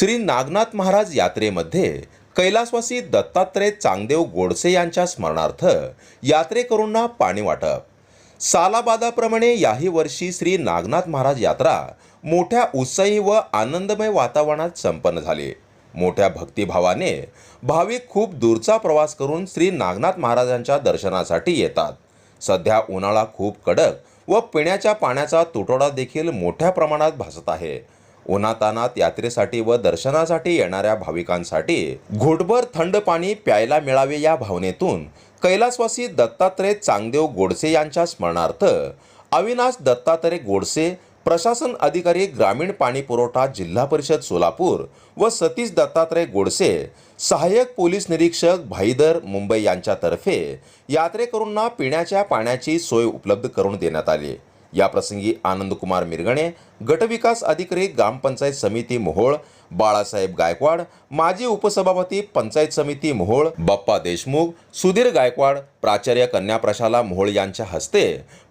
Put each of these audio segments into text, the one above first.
श्री नागनाथ महाराज यात्रेमध्ये कैलासवासी दत्तात्रय चांगदेव गोडसे यांच्या स्मरणार्थ यात्रेकरूंना पाणी वाटप. सालाबादाप्रमाणे याही वर्षी श्री नागनाथ महाराज यात्रा मोठ्या उत्साही व आनंदमय वातावरणात संपन्न झाली. मोठ्या भक्तिभावाने भाविक खूप दूरचा प्रवास करून श्री नागनाथ महाराजांच्या दर्शनासाठी येतात. सध्या उन्हाळा खूप कडक व पिण्याच्या पाण्याचा तुटवडा देखील मोठ्या प्रमाणात भासत आहे. उन्हातानात यात्रेसाठी व दर्शनासाठी येणाऱ्या भाविकांसाठी घोटभर थंड पाणी प्यायला मिळावे या भावनेतून कैलासवासी दत्तात्रय चांगदेव गोडसे यांच्या स्मरणार्थ अविनाश दत्तात्रय गोडसे प्रशासन अधिकारी ग्रामीण पाणी पुरवठा जिल्हा परिषद सोलापूर व सतीश दत्तात्रय गोडसे सहाय्यक पोलीस निरीक्षक भाईदर मुंबई यांच्यातर्फे यात्रेकरूंना पिण्याच्या पाण्याची सोय उपलब्ध करून देण्यात आली. याप्रसंगी आनंदकुमार मिरगणे गटविकास अधिकारी ग्रामपंचायत समिती मोहोळ बाळासाहेब गायकवाड माजी उपसभापती पंचायत समिती मोहोळ बाप्पा देशमुख सुधीर गायकवाड प्राचार्य कन्याप्रशाला मोहोळ यांच्या हस्ते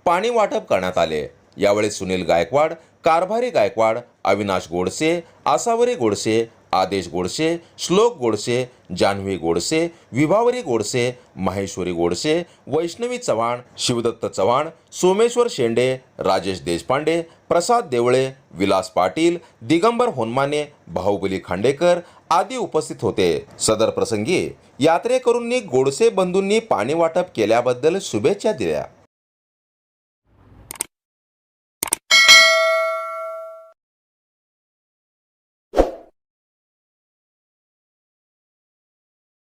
पाणी वाटप करण्यात आले. यावेळी सुनील गायकवाड कारभारी गायकवाड अविनाश गोडसे आसावरी गोडसे आदेश गोडसे श्लोक गोडसे जान्हवी गोडसे विभावरी गोडसे माहेश्वरी गोडसे वैष्णवी चव्हाण शिवदत्त चव्हाण सोमेश्वर शेंडे राजेश देशपांडे प्रसाद देवळे विलास पाटील दिगंबर होनमाने बाहुबली खांडेकर आदी उपस्थित होते. सदर प्रसंगी यात्रेकरूंनी गोडसे बंधूंनी पाणी वाटप केल्याबद्दल शुभेच्छा दिल्या.